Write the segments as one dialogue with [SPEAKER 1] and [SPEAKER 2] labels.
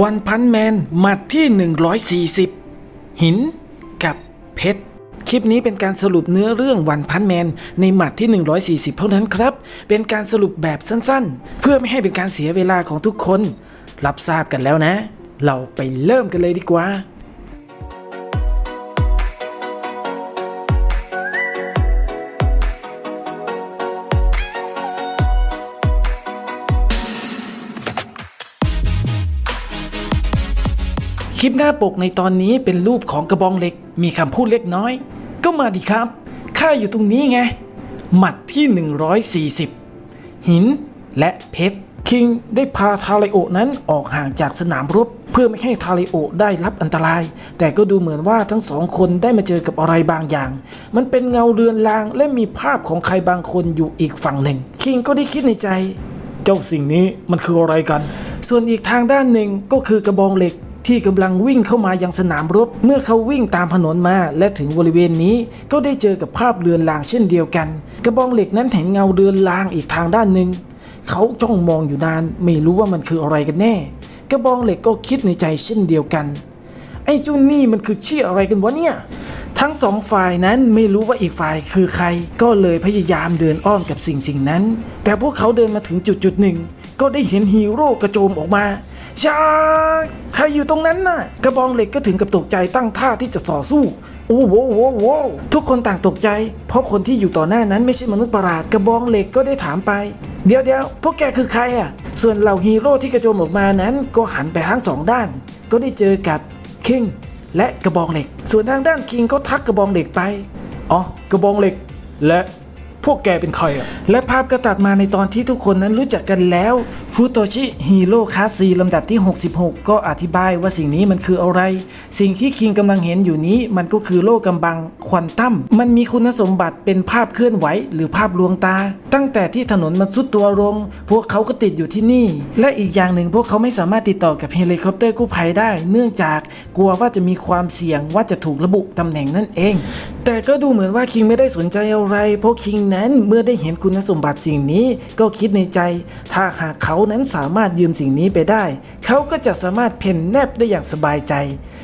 [SPEAKER 1] วันพันแมนหมัดที่ 140 หินกับเพชรคลิปนี้เป็นการสรุปเนื้อเรื่องวันพันแมนในหมัดที่ 140 เท่านั้นครับ เป็นการสรุปแบบสั้นๆ เพื่อไม่ให้เป็นการเสียเวลาของทุกคน รับทราบกันแล้วนะ เราไปเริ่มกันเลยดีกว่า ลิปหน้าปกในตอนนี้เป็นรูปของกระบองเหล็ก มีคำพูดเล็กน้อย ก็มาดิครับ ข้าอยู่ตรงนี้ไง หมัดที่ 140 หินและเพชร คิงได้พาทาเลโอนั้นออกห่างจากสนามรบ เพื่อไม่ให้ทาเลโอได้รับอันตราย แต่ก็ดูเหมือนว่าทั้งสองคนได้มาเจอกับอะไรบางอย่าง มันเป็นเงาเรือนรางและมีภาพของใครบางคนอยู่อีกฝั่งหนึ่ง คิงก็ได้คิดในใจ เจ้าสิ่งนี้มันคืออะไรกัน ส่วนอีกทางด้านหนึ่งก็คือกระบองเหล็ก ที่กำลังวิ่งเข้ามายังสนามรบ เมื่อเขาวิ่งตามถนนมา และถึงบริเวณนี้ก็ได้เจอกับภาพเรือนรางเช่นเดียวกัน กระบองเหล็กนั้นเห็นเงาเรือนรางอีกทางด้านหนึ่งเขาจ้องมองอยู่นานไม่รู้ว่ามันคืออะไรกันแน่ กระบองเหล็กก็คิดในใจเช่นเดียวกัน ไอ้เจุนนี่มันคือเชี่ยอะไรกันวะเนี่ยทั้งสองฝ่ายนั้นไม่รู้ว่าอีกฝ่ายคือใคร ก็เลยพยายามเดินอ้อมกับสิ่งสิ่งนั้น แต่พวกเขาเดินมาถึงจุดจุดหนึ่ง ก็ได้เห็นฮีโร่กระโจมออกมา ชาใครอยู่ตรงนั้นน่ะ กระบองเหล็กก็ถึงกับตกใจตั้งท่าที่จะต่อสู้โอ้โหโวโหทุกคนต่างตกใจ เพราะคนที่อยู่ต่อหน้านั้นไม่ใช่มนุษย์ประหลาด กระบองเหล็กก็ได้ถามไป เดี๋ยวเดี๋ยวพวกแกคือใครอะ ส่วนเหล่าฮีโร่ที่กระโจมออกมานั้น ก็หันไปทั้งสองด้าน ก็ได้เจอกับคิงและกระบองเหล็ก ส่วนทางด้านคิงก็ทักกระบองเหล็กไป อ๋อ กระบองเหล็ก และ พวกแกเป็นใครอะ และภาพก็ตัดมาในตอนที่ทุกคนนั้นรู้จักกันแล้ว ฟูโตชิฮีโร่คาสซีลำดับที่ 66 ก็อธิบายว่าสิ่งนี้มันคืออะไร สิ่งที่คิงกำลังเห็นอยู่นี้มันก็คือโลกกำบังควอนตัม มันมีคุณสมบัติเป็นภาพเคลื่อนไหว หรือภาพลวงตา ตั้งแต่ที่ถนนมันซุดตัวลง พวกเขาก็ติดอยู่ที่นี่ และอีกอย่างหนึ่งพวกเขาไม่สามารถติดต่อกับเฮลิคอปเตอร์กู้ภัยได้ เนื่องจากกลัวว่าจะมีความเสี่ยงว่าจะถูกระบุตำแหน่งนั่นเองแต่ก็ดูเหมือนว่าคิงไม่ได้สนใจอะไร เพราะคิงนั้นเมื่อได้เห็นคุณสมบัติสิ่งนี้ก็คิดในใจ ถ้าหากเขานั้นสามารถยืมสิ่งนี้ไปได้ เขาก็จะสามารถเพ่นแนบได้อย่างสบายใจ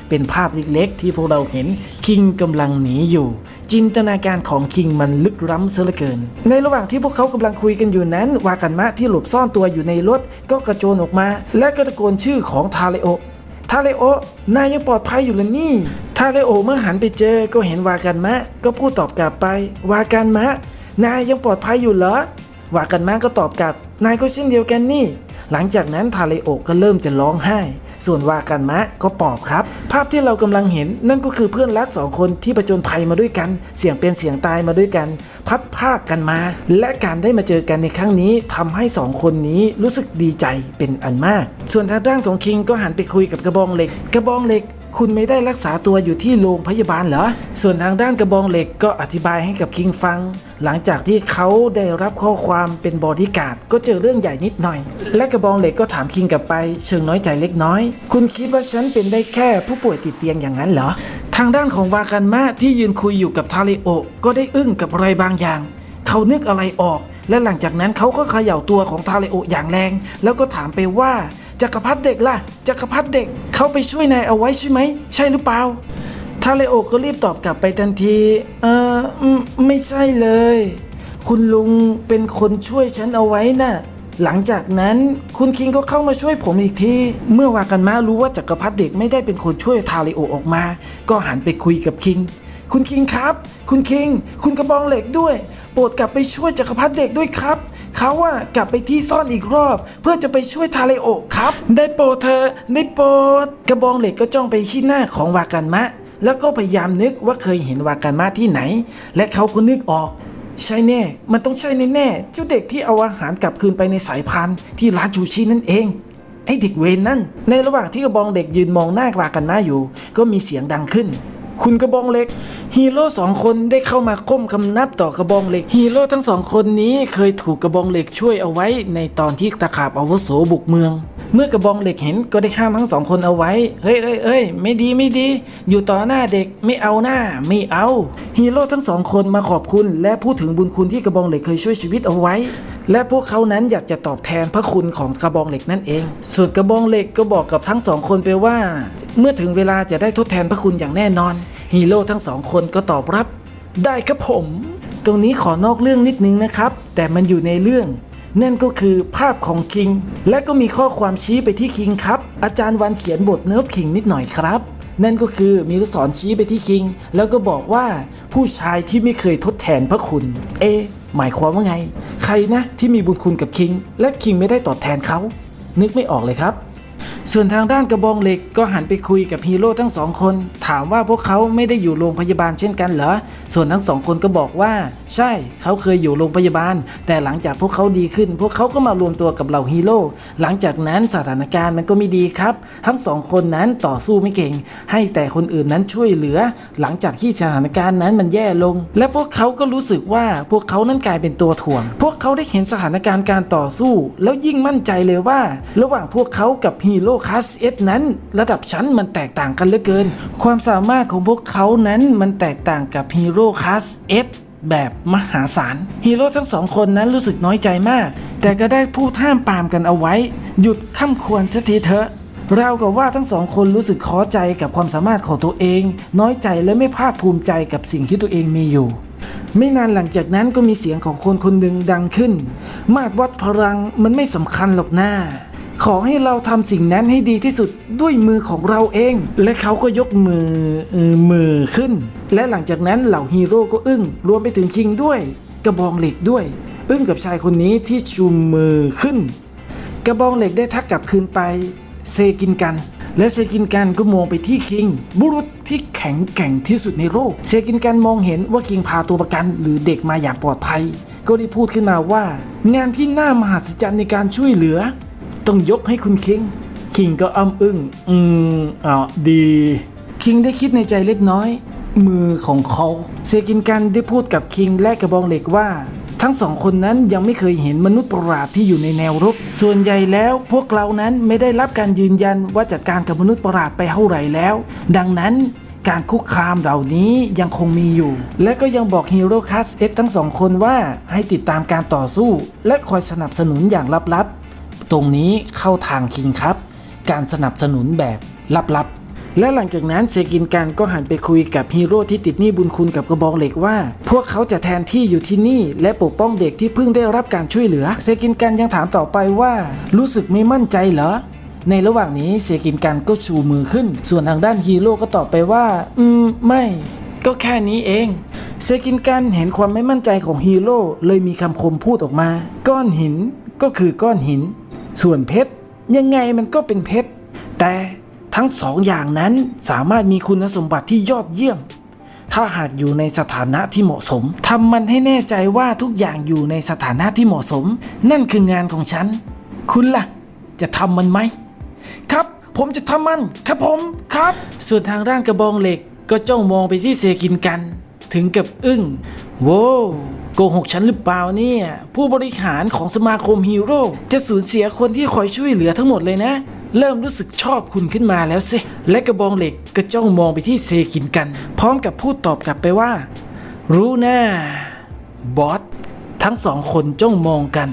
[SPEAKER 1] เป็นภาพเล็กๆ ที่พวกเราเห็นคิงกำลังหนีอยู่ จินตนาการของคิงมันลึกล้ำเสียเหลือเกิน ในระหว่างที่พวกเขากำลังคุยกันอยู่นั้น วากันมะที่หลบซ่อนตัวอยู่ในรถก็กระโจนออกมา และก็ตะโกนชื่อของทาเลโอ ทาเลโอนายยังปลอดภัยอยู่เลยนี่ ทาเลโอเมื่อหันไปเจอก็เห็นวากันมะ ก็พูดตอบกลับไป วากันมะ นายยังปลอดภัยอยู่เหรอ วากันมะก็ตอบกลับ นายก็เช่นเดียวกันนี่ หลังจากนั้นทาเลโอก็เริ่มจะร้องไห้ ส่วนวากันมะก็ปอบครับ ภาพที่เรากำลังเห็นนั่นก็คือเพื่อนรักสองคนที่ประจนภัยมาด้วยกัน เสี่ยงเป็นเสี่ยงตายมาด้วยกัน พัดภาคกันมา และการได้มาเจอกันในครั้งนี้ทำให้สองคนนี้รู้สึกดีใจเป็นอันมาก ส่วนทางด้านของคิงก็หันไปคุยกับกระบองเหล็ก กระบองเหล็ก คุณไม่ได้รักษาตัวอยู่ที่โรงพยาบาลเหรอ ส่วนทางด้านกระบองเหล็กก็อธิบายให้กับคิงฟัง หลังจากที่เขาได้รับข้อความเป็นบอดี้การ์ดก็เจอเรื่องใหญ่นิดหน่อย และกระบองเหล็กก็ถามคิงกลับไป เชิงน้อยใจเล็กน้อย คุณคิดว่าฉันเป็นได้แค่ผู้ป่วยติดเตียงอย่างนั้นเหรอ ทางด้านของวากันมะที่ยืนคุยอยู่กับทาริโอก็ได้อึ้งกับอะไรบางอย่าง เขานึกอะไรออกและหลังจากนั้นเขาก็เขย่าตัวของทาเลโออย่างแรง แล้วก็ถามไปว่า จักรพรรดิเด็กล่ะจักรพรรดิเด็กเขาไปช่วยนายเอาไว้ใช่ไหม ใช่หรือเปล่าทาเลโอก็รีบตอบกลับไปทันที เออไม่ใช่เลย คุณลุงเป็นคนช่วยฉันเอาไว้น่ะหลังจากนั้นคุณคิงก็เข้ามาช่วยผมอีกที เมื่อวากันมารู้ว่าจักรพรรดิเด็กไม่ได้เป็นคนช่วยทาเลโอออกมา ก็หันไปคุยกับคิง คุณคิงครับ คุณคิง คุณกระบองเหล็กด้วย ปรดกลับไปช่วยจักรพรรดิเด็กด้วยครับ เขาอะกลับไปที่ซ่อนอีกรอบ เพื่อจะไปช่วยทาเลโอครับ ได้โปรดเธอะได้โปรดกระบองเหล็กก็จ้องไปที่หน้าของวากันมะ แล้วก็พยายามนึกว่าเคยเห็นวากันมะที่ไหน และเขาก็นึกออกใช่แน่ มันต้องใช่แน่ๆเจ้าเด็กที่เอาอาหารกลับคืนไปในสายพานที่ร้านชูชีนั่นเอง ไอเด็กเวนนั่น ในระหว่างที่กระบองเด็กยืนมองหน้าวากันมาอยู่ ก็มีเสียงดังขึ้น คุณกระบองเหล็ก ฮีโร่สองคนได้เข้ามาก้มคำนับต่อกระบองเหล็กฮีโร่ทั้งสองคนนี้เคยถูกกระบองเหล็กช่วยเอาไว้ ในตอนที่ตะขาบอาวุโสบุกเมือง เมื่อกระบองเหล็กเห็นก็ได้ห้ามทั้งสองคนเอาไว้ เฮ้ยเอ้ยเอ้ยไม่ดีไม่ดี อยู่ต่อหน้าเด็กไม่เอาหน้าไม่เอา ฮีโร่ทั้งสองคนมาขอบคุณ และพูดถึงบุญคุณที่กระบองเหล็กเคยช่วยชีวิตเอาไว้ และพวกเขานั้นอยากจะตอบแทนพระคุณของกระบองเหล็กนั่นเอง ส่วนกระบองเหล็กก็บอกกับทั้งสองคนไปว่า เมื่อถึงเวลาจะได้ทดแทนพระคุณอย่างแน่นอน ฮีโร่ทั้งสองคนก็ตอบรับ ได้ครับผม ตรงนี้ขอนอกเรื่องนิดนึงนะครับ แต่มันอยู่ในเรื่อง นั่นก็คือภาพของคิง และก็มีข้อความชี้ไปที่คิงครับ อาจารย์วันเขียนบทเนิร์ฟคิงนิดหน่อยครับนั่นก็คือมีลูกศรชี้ไปที่คิง แล้วก็บอกว่าผู้ชายที่ไม่เคยทดแทนพระคุณ เอ หมายความว่าไง ใครนะที่มีบุญคุณกับคิง และคิงไม่ได้ตอบแทนเขา นึกไม่ออกเลยครับ ส่วนทางด้านกระบองเหล็กก็หันไปคุยกับฮีโร่ทั้งสองคน ถามว่าพวกเขาไม่ได้อยู่โรงพยาบาลเช่นกันเหรอ ส่วนทั้งสองคนก็บอกว่าใช่เขาเคยอยู่โรงพยาบาล แต่หลังจากพวกเขาดีขึ้น พวกเขาก็มารวมตัวกับเหล่าฮีโร่หลังจากนั้นสถานการณ์มันก็ไม่ดีครับ ทั้งสองคนนั้นต่อสู้ไม่เก่ง ให้แต่คนอื่นนั้นช่วยเหลือ หลังจากที่สถานการณ์นั้นมันแย่ลง และพวกเขาก็รู้สึกว่าพวกเขานั้นกลายเป็นตัวถ่วง พวกเขาได้เห็นสถานการณ์การต่อสู้ แล้วยิ่งมั่นใจเลยว่า ระหว่างพวกเขากับฮีโร่คลาสเอสนั้น ระดับชั้นมันแตกต่างกันเหลือเกิน ความสามารถของพวกเขานั้นมันแตกต่างกับฮีโร่คลาสเอส แบบมหาศาลฮีโร่ทั้งสองคนนั้นรู้สึกน้อยใจมาก แต่ก็ได้พูดห้ามปามกันเอาไว้ หยุดข้ามควรสักทีเถอะเรากับว่าทั้งสองคนรู้สึกขอใจกับความสามารถของตัวเอง น้อยใจและไม่ภาคภูมิใจกับสิ่งที่ตัวเองมีอยู่ ไม่นานหลังจากนั้นก็มีเสียงของคนคนหนึ่งดังขึ้น มาตรวัดพลังมันไม่สำคัญหรอกหน้า ขอให้เราทำสิ่งนั้นให้ดีที่สุดด้วยมือของเราเอง และเขาก็ยกมือมือขึ้น และหลังจากนั้นเหล่าฮีโร่ก็อึ้ง รวมไปถึงคิงด้วย กระบองเหล็กด้วย อึ้งกับชายคนนี้ที่ชูมือขึ้น กระบองเหล็กได้ทักกลับคืนไป เซกินกัน และเซกินกันก็มองไปที่คิง บุรุษที่แข็งแกร่งที่สุดในโลกเซกินกันมองเห็นว่าคิงพาตัวประกัน หรือเด็กมาอย่างปลอดภัย ก็ได้พูดขึ้นมาว่า งานที่น่ามหัศจรรย์ในการช่วยเหลือ ต้องยกให้คุณคิง คิงก็อ้ำอึ้ง อืมอ่าดี คิงได้คิดในใจเล็กน้อย มือของเขาเซกินกันได้พูดกับคิงและกระบองเหล็กว่า ทั้งสองคนนั้นยังไม่เคยเห็นมนุษย์ประหลาดที่อยู่ในแนวรบ ส่วนใหญ่แล้วพวกเรานั้นไม่ได้รับการยืนยันว่าจัดการกับมนุษย์ประหลาดไปเท่าไหร่แล้ว ดังนั้นการคุกคามเหล่านี้ยังคงมีอยู่ และก็ยังบอกฮีโร่คัสเอสทั้งสองคนว่าให้ติดตามการต่อสู้ และคอยสนับสนุนอย่างลับๆ ตรงนี้เข้าทางคิงครับ การสนับสนุนแบบลับๆ และหลังจากนั้นเซกินกันก็หันไปคุยกับฮีโร่ที่ติดหนี้บุญคุณกับกระบองเหล็กว่า พวกเขาจะแทนที่อยู่ที่นี่ และปกป้องเด็กที่เพิ่งได้รับการช่วยเหลือ เซกินกันยังถามต่อไปว่า รู้สึกไม่มั่นใจเหรอในระหว่างนี้เซกินกันก็ชูมือขึ้น ส่วนทางด้านฮีโร่ก็ตอบไปว่า อืม ไม่ ก็แค่นี้เอง เซกินกันเห็นความไม่มั่นใจของฮีโร่เลยมีคำคมพูดออกมา ก้อนหินก็คือก้อนหิน ส่วนเพชรยังไงมันก็เป็นเพชร แต่ทั้งสองอย่างนั้นสามารถมีคุณสมบัติที่ยอดเยี่ยม ถ้าหากอยู่ในสถานะที่เหมาะสมทำมันให้แน่ใจว่าทุกอย่างอยู่ในสถานะที่เหมาะสม นั่นคืองานของฉัน คุณล่ะ จะทำมันไหม ครับ ผมจะทำมัน ครับผมครับ ส่วนทางด้านกระบองเหล็กก็จ้องมองไปที่เซกินกัน ถึงกับอึ้งโว้ว โกหกฉันหรือเปล่าเนี่ยผู้บริหารของสมาคมฮีโร่จะสูญเสียคนที่คอยช่วยเหลือทั้งหมดเลยนะ เริ่มรู้สึกชอบคุณขึ้นมาแล้วสิ และกระบองเหล็กก็จ้องมองไปที่เซกินกัน พร้อมกับพูดตอบกลับไปว่า รู้น่บอสทั้งสองคนจ้องมองกัน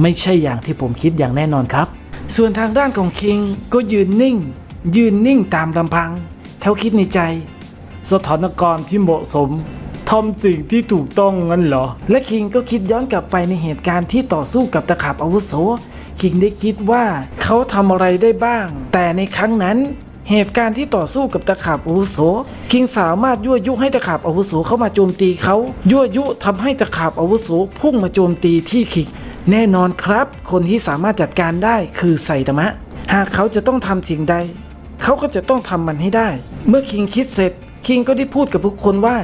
[SPEAKER 1] ไม่ใช่อย่างที่ผมคิดอย่างแน่นอนครับ ส่วนทางด้านของคิงก็ยืนนิ่ง ยืนนิ่งตามลำพัง เขาคิดในใจ สถานการณ์ที่เหมาะสม ทำสิ่งที่ถูกต้องงั้นเหรอ และคิงก็คิดย้อนกลับไปในเหตุการณ์ที่ต่อสู้กับตะขาบอาวุโส คิงได้คิดว่าเขาทำอะไรได้บ้าง แต่ในครั้งนั้นเหตุการณ์ที่ต่อสู้กับตะขาบอาวุโส คิงสามารถยั่วยุให้ตะขาบอาวุโสเข้ามาโจมตีเขายั่วยุทำให้ตะขาบอาวุโสพุ่งมาโจมตีที่คิง แน่นอนครับ คนที่สามารถจัดการได้คือไซตามะ หากเขาจะต้องทำสิ่งใด เขาก็จะต้องทำมันให้ได้ เมื่อคิงคิดเสร็จ คิงก็ได้พูดกับทุกคนว่า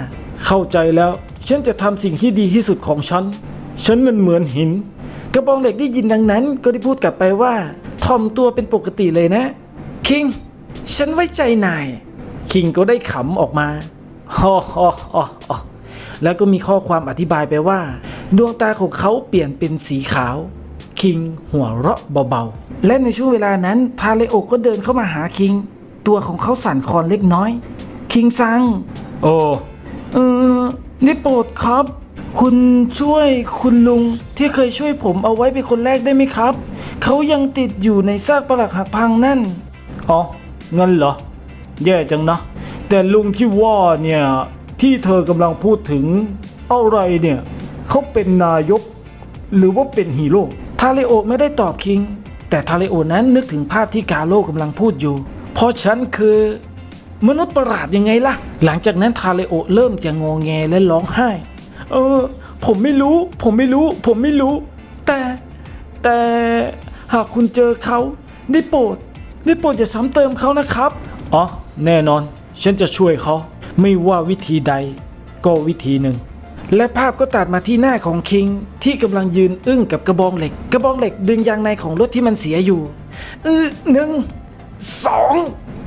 [SPEAKER 1] เข้าใจแล้ว ฉันจะทำสิ่งที่ดีที่สุดของฉัน ฉันมันเหมือนหิน กระบองเหล็กได้ยินดังนั้น ก็ได้พูดกลับไปว่าถ่อมตัวเป็นปกติเลยนะ คิง ฉันไว้ใจนาย คิงก็ได้ขำออกมาฮ่อฮ่อฮ่อฮ่อแล้วก็มีข้อความอธิบายไปว่า ดวงตาของเขาเปลี่ยนเป็นสีขาว คิงหัวเราะเบาๆ และในช่วงเวลานั้นทาเลโอก็เดินเข้ามาหาคิง ตัวของเขาสั่นคลอนเล็กน้อย คิงซัง โอ้ เออได้โปรดครับ คุณช่วยคุณลุงที่เคยช่วยผมเอาไว้เป็นคนแรกได้ไหมครับ เขายังติดอยู่ในซากปรักหักพังนั่น อ๋อเงินเหรอ แย่จังนะ แต่ลุงที่ว่าเนี่ย ที่เธอกำลังพูดถึงอะไรเนี่ย เขาเป็นนายก หรือว่าเป็นฮีโร่ทาเลโอไม่ได้ตอบคิง แต่ทาเลโอนั้นนึกถึงภาพที่กาโลกำลังพูดอยู่ เพราะฉันคือ มนุษย์ประหลาดยังไงล่ะ หลังจากนั้นทาเลโอเริ่มจะงอแงและร้องไห้ เออ ผมไม่รู้ ผมไม่รู้ ผมไม่รู้ แต่ แต่หากคุณเจอเขาได้โปรดได้โปรดอย่าซ้ำเติมเขานะครับ อ๋อ แน่นอน ฉันจะช่วยเขา ไม่ว่าวิธีใด ก็วิธีหนึ่ง และภาพก็ตัดมาที่หน้าของคิง ที่กำลังยืนอึ้งกับกระบองเหล็ก กระบองเหล็กดึงยางในของรถที่มันเสียอยู่ อือหนึ่งสอง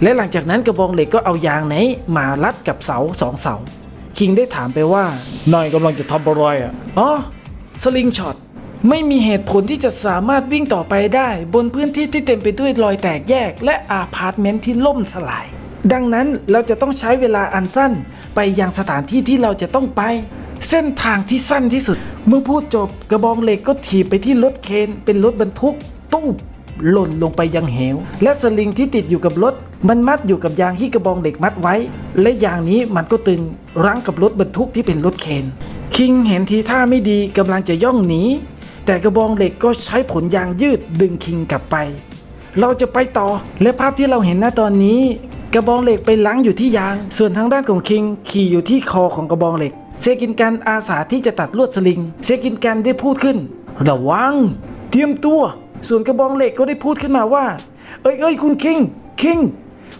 [SPEAKER 1] และหลังจากนั้นกระบองเหล็กก็เอายางไหนมารัดกับเสาสองเสา คิงได้ถามไปว่านายกำลังจะทำอะไรอะอ๋อสลิงช็อตไม่มีเหตุผลที่จะสามารถวิ่งต่อไปได้ บนพื้นที่ที่เต็มไปด้วยรอยแตกแยก และอาพาร์ตเมนต์ที่ล่มสลาย ดังนั้นเราจะต้องใช้เวลาอันสั้น ไปยังสถานที่ที่เราจะต้องไป เส้นทางที่สั้นที่สุด เมื่อพูดจบกระบองเหล็กก็ถีบไปที่รถเคนเป็นรถบรรทุกตู้ม หล่นลงไปยังเหว และสลิงที่ติดอยู่กับรถ มันมัดอยู่กับยางที่กระบองเหล็กมัดไว้ และยางนี้มันก็ตึงรั้งกับรถบรรทุกที่เป็นรถเคนคิงเห็นทีท่าไม่ดีกำลังจะย่องหนีแต่กระบองเหล็กก็ใช้ผลยางยืดดึงคิงกลับไป เราจะไปต่อและภาพที่เราเห็นณตอนนี้ กระบองเหล็กไปลังอยู่ที่ยาง ส่วนทางด้านของคิงขี่อยู่ที่คอของกระบองเหล็ก เซกินกันอาสาที่จะตัดลวดสลิง เซกินกันได้พูดขึ้น ระวัง เตรียมตัว ส่วนกระบองเหล็กก็ได้พูดขึ้นมาว่า เอ้ยเอ้ยคุณคิงคิง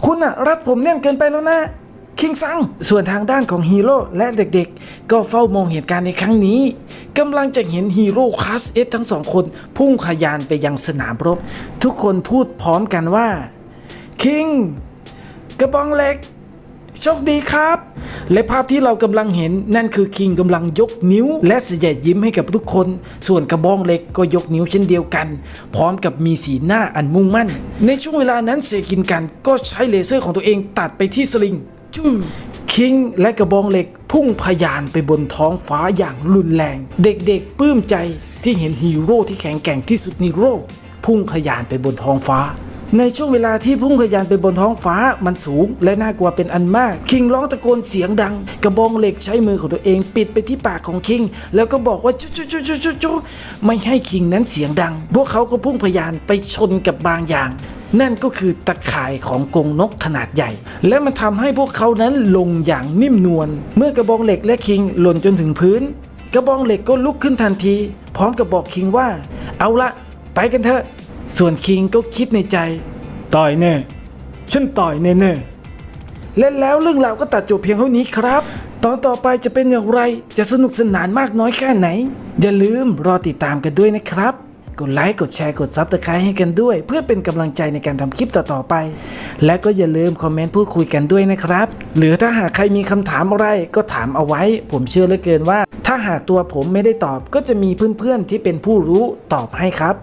[SPEAKER 1] คุณอะรัดผมแน่นเกินไปแล้วนะคิงซัง ส่วนทางด้านของฮีโร่และเด็กๆ ก็เฝ้ามองเหตุการณ์ในครั้งนี้กำลังจะเห็นฮีโร่คลาสเอสทั้งสองคนพุ่งขยานไปยังสนามรบ ทุกคนพูดพร้อมกันว่าคิงกระบองเหล็ก โชคดีครับ และภาพที่เรากำลังเห็นนั่นคือคิงกำลังยกนิ้ว และเสยยิ้มให้กับทุกคน ส่วนกระบองเหล็กก็ยกนิ้วเช่นเดียวกัน พร้อมกับมีสีหน้าอันมุ่งมั่น ในช่วงเวลานั้นเซกินกันก็ใช้เลเซอร์ของตัวเองตัดไปที่สลิงจู้คิงและกระบองเหล็กพุ่งพยานไปบนท้องฟ้าอย่างรุนแรง เด็กๆปลื้มใจที่เห็นฮีโร่ที่แข็งแกร่งที่สุดในโลกพุ่งพยานไปบนท้องฟ้า ในช่วงเวลาที่พุ่งขยานไปบนท้องฟ้ามันสูง และน่ากลัวเป็นอันมาก คิงร้องตะโกนเสียงดัง กระบองเหล็กใช้มือของตัวเองปิดไปที่ปากของคิง แล้วก็บอกว่าจุจุจุจุจุจุไม่ให้คิงนั้นเสียงดัง พวกเขาก็พุ่งพยานไปชนกับบางอย่าง นั่นก็คือตะข่ายของกรงนกขนาดใหญ่ และมันทำให้พวกเขานั้นลงอย่างนิ่มนวลเมื่อกระบองเหล็กและคิงหล่นจนถึงพื้น กระบองเหล็กก็ลุกขึ้นทันที พร้อมกับบอกคิงว่า เอาละไปกันเถอะ ส่วนคิงก็คิดในใจตายแน่ ฉันตายแน่แน่ๆและแล้วเรื่องราวก็ตัดจบเพียงเท่านี้ครับ ตอนต่อไปจะเป็นอย่างไร จะสนุกสนานมากน้อยแค่ไหน อย่าลืมรอติดตามกันด้วยนะครับ กดไลค์ กดแชร์ กดซับสไครต์ให้กันด้วย เพื่อเป็นกำลังใจในการทำคลิปต่อๆไป และก็อย่าลืมคอมเมนต์พูดคุยกันด้วยนะครับ หรือถ้าหากใครมีคำถามอะไรก็ถามเอาไว้ ผมเชื่อเหลือเกินว่า ถ้าหากตัวผมไม่ได้ตอบก็จะมีเพื่อนๆที่เป็นผู้รู้ตอบให้ครับ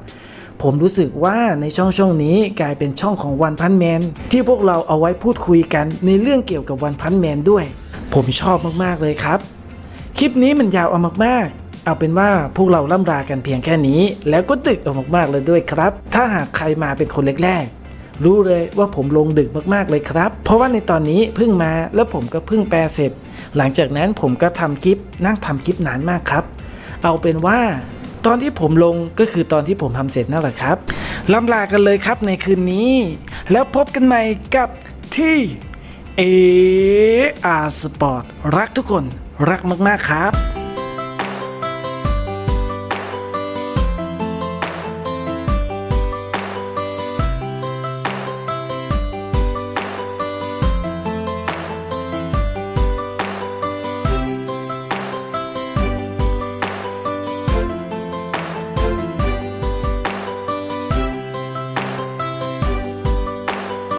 [SPEAKER 1] ผมรู้สึกว่าในช่องช่องนี้กลายเป็นช่องของวันพันแมนที่พวกเราเอาไว้พูดคุยกันในเรื่องเกี่ยวกับวันพันแมนด้วย ผมชอบมากๆเลยครับ คลิปนี้มันยาวเอามากๆ เอาเป็นว่าพวกเราล่ำลากันเพียงแค่นี้ แล้วก็ดึกเอามากๆเลยด้วยครับ ถ้าหากใครมาเป็นคนแรกๆรู้เลยว่าผมลงดึกมากๆเลยครับ เพราะว่าในตอนนี้เพิ่งมาแล้วผมก็เพิ่งแปลเสร็จ หลังจากนั้นผมก็ทำคลิปนั่งทำคลิปนานมากครับ เอาเป็นว่า ตอนที่ผมลงก็คือตอนที่ผมทำเสร็จนั่นแหละครับลำลากันเลยครับในคืนนี้ แล้วพบกันใหม่กับที่เออาสปอร์ตรักทุกคนรักมาก ๆ ครับ